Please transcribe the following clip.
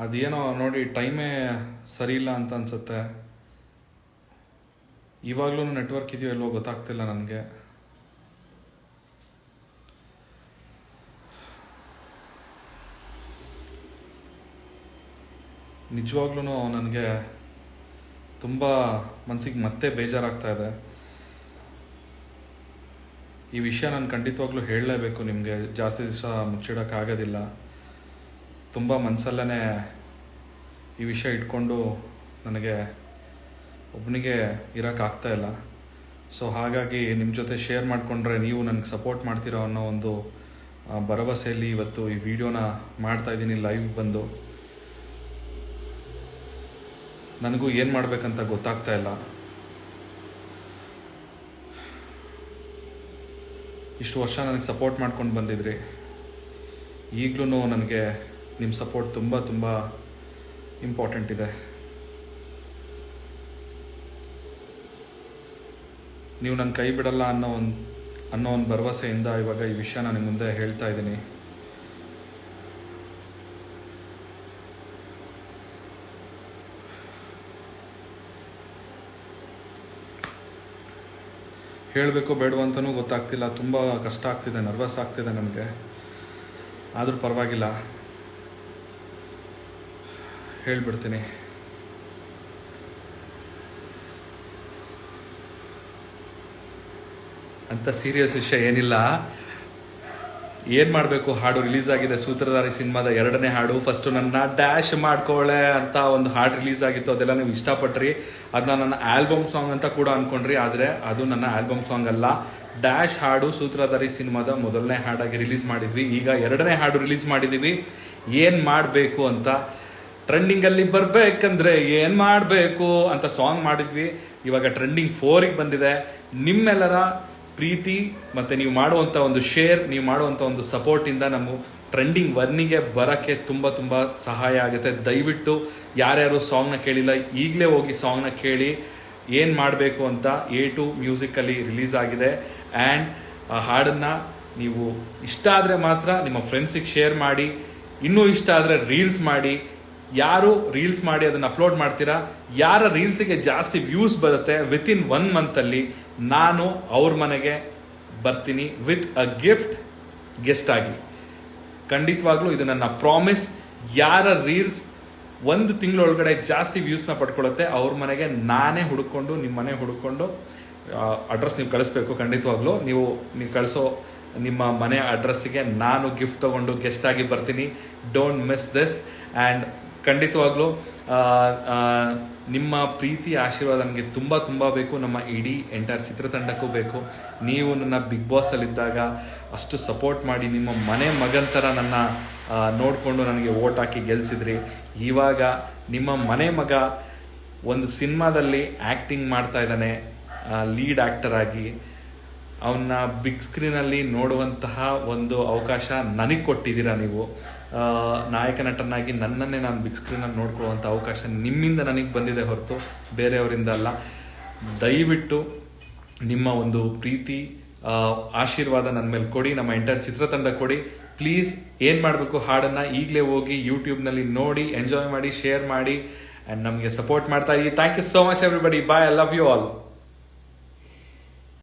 ಅದೇನೋ ನೋಡಿ ಟೈಮೇ ಸರಿ ಇಲ್ಲ ಅಂತ ಅನ್ಸುತ್ತೆ. ಇವಾಗ್ಲೂ ನೆಟ್ವರ್ಕ್ ಇದೆಯೋ ಎಲ್ಲೋ ಗೊತ್ತಾಗ್ತಿಲ್ಲ ನನಗೆ. ನಿಜವಾಗ್ಲೂ ನನಗೆ ತುಂಬ ಮನಸ್ಸಿಗೆ ಮತ್ತೆ ಬೇಜಾರಾಗ್ತಾ ಇದೆ. ಈ ವಿಷಯ ನಾನು ಖಂಡಿತವಾಗ್ಲೂ ಹೇಳಲೇಬೇಕು ನಿಮಗೆ. ಜಾಸ್ತಿ ದಿವಸ ಮುಚ್ಚಿಡೋಕ್ಕಾಗೋದಿಲ್ಲ. ತುಂಬ ಮನಸ್ಸಲ್ಲೇ ಈ ವಿಷಯ ಇಟ್ಕೊಂಡು ನನಗೆ ಒಬ್ಬನಿಗೆ ಇಲ್ಲ. ಸೊ ಹಾಗಾಗಿ ನಿಮ್ಮ ಜೊತೆ ಶೇರ್ ಮಾಡಿಕೊಂಡ್ರೆ ನೀವು ನನಗೆ ಸಪೋರ್ಟ್ ಮಾಡ್ತೀರೋ ಅನ್ನೋ ಒಂದು ಭರವಸೆಯಲ್ಲಿ ಇವತ್ತು ಈ ವಿಡಿಯೋನ ಮಾಡ್ತಾ ಇದ್ದೀನಿ ಲೈವ್ ಬಂದು. ನನಗೂ ಏನು ಮಾಡಬೇಕಂತ ಗೊತ್ತಾಗ್ತಾ ಇಲ್ಲ. ಇಷ್ಟು ವರ್ಷ ನನಗೆ ಸಪೋರ್ಟ್ ಮಾಡ್ಕೊಂಡು ಬಂದಿದ್ರಿ. ಈಗಲೂ ನನಗೆ ನಿಮ್ಮ ಸಪೋರ್ಟ್ ತುಂಬ ತುಂಬ ಇಂಪಾರ್ಟೆಂಟ್ ಇದೆ. ನೀವು ನನ್ನ ಕೈ ಬಿಡಲ್ಲ ಅನ್ನೋ ಒಂದು ಅನ್ನೋ ಒಂದು ಭರವಸೆಯಿಂದ ಇವಾಗ ಈ ವಿಷಯ ನಾನು ಮುಂದೆ ಹೇಳ್ತಾ ಇದ್ದೀನಿ. ಹೇಳಬೇಕು ಬೇಡವ ಅಂತಲೂ ಗೊತ್ತಾಗ್ತಿಲ್ಲ. ತುಂಬ ಕಷ್ಟ ಆಗ್ತಿದೆ ನರ್ವಸ್ ಆಗ್ತಿದೆ ನನಗೆ. ಆದರೂ ಪರವಾಗಿಲ್ಲ. ಹೇಳ್ಬಿಡ್ತೀನಿ. ಅಂತ ಸೀರಿಯಸ್ ವಿಷಯ ಏನಿಲ್ಲ. ಏನು ಮಾಡಬೇಕು ಹಾಡು ರಿಲೀಸ್ ಆಗಿದೆ, ಸೂತ್ರಧಾರಿ ಸಿನಿಮಾದ ಎರಡನೇ ಹಾಡು. ಫಸ್ಟು ನನ್ನ ಡ್ಯಾಶ್ ಮಾಡ್ಕೊಳ್ಳೆ ಅಂತ ಒಂದು ಹಾಡು ರಿಲೀಸ್ ಆಗಿತ್ತು, ಅದೆಲ್ಲ ನೀವು ಇಷ್ಟಪಟ್ರಿ. ಅದನ್ನ ನನ್ನ ಆಲ್ಬಮ್ ಸಾಂಗ್ ಅಂತ ಕೂಡ ಅನ್ಕೊಂಡ್ರಿ, ಆದರೆ ಅದು ನನ್ನ ಆಲ್ಬಮ್ ಸಾಂಗ್ ಅಲ್ಲ. ಡ್ಯಾಶ್ ಹಾಡು ಸೂತ್ರಧಾರಿ ಸಿನಿಮಾದ ಮೊದಲನೇ ಹಾಡಾಗಿ ರಿಲೀಸ್ ಮಾಡಿದ್ವಿ. ಈಗ ಎರಡನೇ ಹಾಡು ರಿಲೀಸ್ ಮಾಡಿದೀವಿ. ಏನು ಮಾಡಬೇಕು ಅಂತ ಟ್ರೆಂಡಿಂಗಲ್ಲಿ ಬರ್ಬೇಕಂದ್ರೆ ಏನು ಮಾಡಬೇಕು ಅಂತ ಸಾಂಗ್ ಮಾಡಿದ್ವಿ. ಇವಾಗ ಟ್ರೆಂಡಿಂಗ್ ಫೋರಿಗೆ ಬಂದಿದೆ. ನಿಮ್ಮೆಲ್ಲರ ಪ್ರೀತಿ ಮತ್ತು ನೀವು ಮಾಡುವಂಥ ಒಂದು ಶೇರ್ ನೀವು ಮಾಡುವಂಥ ಒಂದು ಸಪೋರ್ಟಿಂದ ನಮ್ಮ ಟ್ರೆಂಡಿಂಗ್ ಒನ್ನಿಗೆ ಬರೋಕ್ಕೆ ತುಂಬ ತುಂಬ ಸಹಾಯ ಆಗುತ್ತೆ. ದಯವಿಟ್ಟು ಯಾರ್ಯಾರು ಸಾಂಗ್ನ ಕೇಳಿಲ್ಲ, ಈಗಲೇ ಹೋಗಿ ಸಾಂಗ್ನ ಕೇಳಿ ಏನು ಮಾಡಬೇಕು ಅಂತ ಎ ಟು ಮ್ಯೂಸಿಕಲ್ಲಿ ರಿಲೀಸ್ ಆಗಿದೆ. ಆ್ಯಂಡ್ ಆ ಹಾಡನ್ನ ನೀವು ಇಷ್ಟ ಆದರೆ ಮಾತ್ರ ನಿಮ್ಮ ಫ್ರೆಂಡ್ಸಿಗೆ ಶೇರ್ ಮಾಡಿ, ಇನ್ನೂ ಇಷ್ಟ ಆದರೆ ರೀಲ್ಸ್ ಮಾಡಿ ಯಾರು ರೀಲ್ಸ್ ಮಾಡಿ ಅದನ್ನ ಅಪ್ಲೋಡ್ ಮಾಡ್ತೀರಾ? ಯಾರ ರೀಲ್ಸ್ಗೆ ಜಾಸ್ತಿ ವ್ಯೂಸ್ ಬರುತ್ತೆ? ವಿತ್ ಇನ್ ಒನ್ ಮಂತಲ್ಲಿ ನಾನು ಅವ್ರ ಮನೆಗೆ ಬರ್ತೀನಿ ವಿತ್ ಅ ಗಿಫ್ಟ್ ಗೆಸ್ಟ್ ಆಗಿ. ಖಂಡಿತವಾಗ್ಲೂ ಇದು ನನ್ನ ಪ್ರಾಮಿಸ್ ಯಾರ ರೀಲ್ಸ್ ಒಂದು ತಿಂಗಳೊಳಗಡೆ ಜಾಸ್ತಿ ವ್ಯೂಸ್ನ ಪಡ್ಕೊಳ್ಳುತ್ತೆ, ಅವ್ರ ಮನೆಗೆ ನಾನೇ ಹುಡುಕೊಂಡು ನಿಮ್ಮ ಮನೆ ಹುಡುಕೊಂಡು ಅಡ್ರೆಸ್ ನೀವು ಕಳಿಸ್ಬೇಕು ಖಂಡಿತವಾಗ್ಲೂ. ನೀವು ನೀವು ಕಳಿಸೋ ನಿಮ್ಮ ಮನೆ ಅಡ್ರೆಸ್ಸಿಗೆ ನಾನು ಗಿಫ್ಟ್ ತಗೊಂಡು ಗೆಸ್ಟ್ ಆಗಿ ಬರ್ತೀನಿ. ಡೋಂಟ್ ಮಿಸ್ ದಿಸ್ ಆ್ಯಂಡ್ ಖಂಡಿತವಾಗ್ಲೂ ನಿಮ್ಮ ಪ್ರೀತಿ, ಆಶೀರ್ವಾದ ನನಗೆ ತುಂಬ ತುಂಬ ಬೇಕು. ನಮ್ಮ ಇಡೀ ಎಂಟೈರ್ ಚಿತ್ರತಂಡಕ್ಕೂ ಬೇಕು. ನೀವು ನನ್ನ ಬಿಗ್ ಬಾಸಲ್ಲಿದ್ದಾಗ ಅಷ್ಟು ಸಪೋರ್ಟ್ ಮಾಡಿ, ನಿಮ್ಮ ಮನೆ ಮಗನ ಥರ ನನ್ನ ನೋಡಿಕೊಂಡು ನನಗೆ ಓಟ್ ಹಾಕಿ ಗೆಲ್ಲಿಸಿದ್ರಿ ಇವಾಗ ನಿಮ್ಮ ಮನೆ ಮಗ ಒಂದು ಸಿನಿಮಾದಲ್ಲಿ ಆ್ಯಕ್ಟಿಂಗ್ ಮಾಡ್ತಾ ಇದ್ದಾನೆ ಲೀಡ್ ಆ್ಯಕ್ಟರ್ ಆಗಿ ಅವನ್ನ ಬಿಗ್ ಸ್ಕ್ರೀನಲ್ಲಿ ನೋಡುವಂತಹ ಒಂದು ಅವಕಾಶ ನನಗೆ ಕೊಟ್ಟಿದ್ದೀರಾ ನೀವು? ನಾಯಕ ನಟನಾಗಿ ನನ್ನನ್ನೇ ನಾನು ಬಿಗ್ ಸ್ಕ್ರೀನಲ್ಲಿ ನೋಡ್ಕೊಳ್ಳುವಂಥ ಅವಕಾಶ ನಿಮ್ಮಿಂದ ನನಗೆ ಬಂದಿದೆ ಹೊರತು ಬೇರೆಯವರಿಂದ ಅಲ್ಲ. ದಯವಿಟ್ಟು ನಿಮ್ಮ ಒಂದು ಪ್ರೀತಿ ಆಶೀರ್ವಾದ ನನ್ನ ಮೇಲೆ ಕೊಡಿ, ನಮ್ಮ ಎಂಟರ್ ಚಿತ್ರತಂಡ ಕೊಡಿ. ಪ್ಲೀಸ್ ಏನು ಮಾಡಬೇಕು ಹಾಡನ್ನು ಈಗಲೇ ಹೋಗಿ ಯೂಟ್ಯೂಬ್ನಲ್ಲಿ ನೋಡಿ ಎಂಜಾಯ್ ಮಾಡಿ ಶೇರ್ ಮಾಡಿ ಆ್ಯಂಡ್ ನಮಗೆ ಸಪೋರ್ಟ್ ಮಾಡ್ತಾ ಇದ್ದೀವಿ thank you so much everybody bye I love you all